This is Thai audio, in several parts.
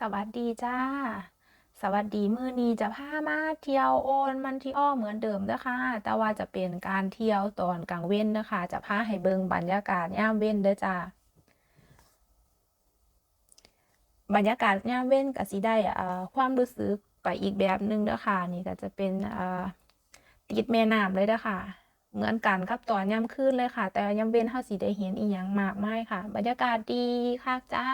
สวัสดีจ้า สวัสดีมื้อนี้จะพามาเที่ยวโอนมันที่อ้อเหมือนเดิมเด้อค่ะแต่ว่าจะเป็นการเที่ยวตอนกลางเว้นเด้อค่ะจะพาให้เบิ่งบรรยากาศยามเว้นเด้อจ้าบรรยากาศยามเว้นก็สิได้อ่าความรู้สึกไปอีกแบบหนึ่งเด้อค่ะ นี่ก็จะเป็นติดแม่น้ำเลยเด้อค่ะ เหมือนกันกับตอนยามคืนเลยค่ะ แต่ยามเว้นเราสิได้เห็นอีหยังมากไมายค่ะ บรรยากาศดีคักจ้า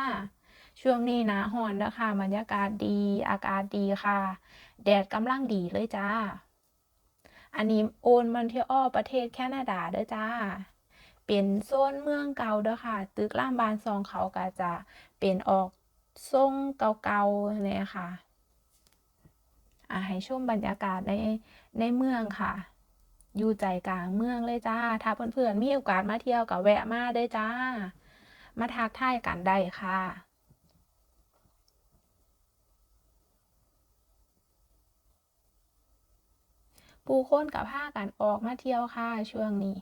ช่วงนี้น้าร้อนเด้อค่ะบรรยากาศดี อากาศดีค่ะ แดดกำลังดีเลยจ้า อันนี้โอนมอนทรีออประเทศแคนาดาเด้อจ้า เป็นโซนเมืองเก่าเด้อค่ะ ตึกรามบานซองเขาก็จะเป็นออกทรงเก่าๆเนี่ยค่ะอ่าให้ชมบรรยากาศในในเมืองค่ะ อยู่ใจกลางเมืองเลยจ้า ถ้าเพื่อนๆมีโอกาสมาเที่ยวก็แวะมาได้จ้า มาทักทายกันได้ค่ะ ผู้คนก็พากันออกมาเที่ยวค่ะช่วงนี้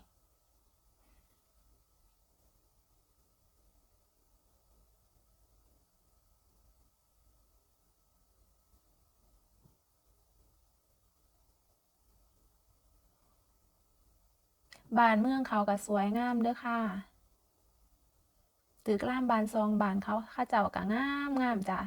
บ้านเมืองเขาก็สวยงามเด้อค่ะ ตึกรามบานซองบานเขาเขาเจ้าก็งามงามจ้ะ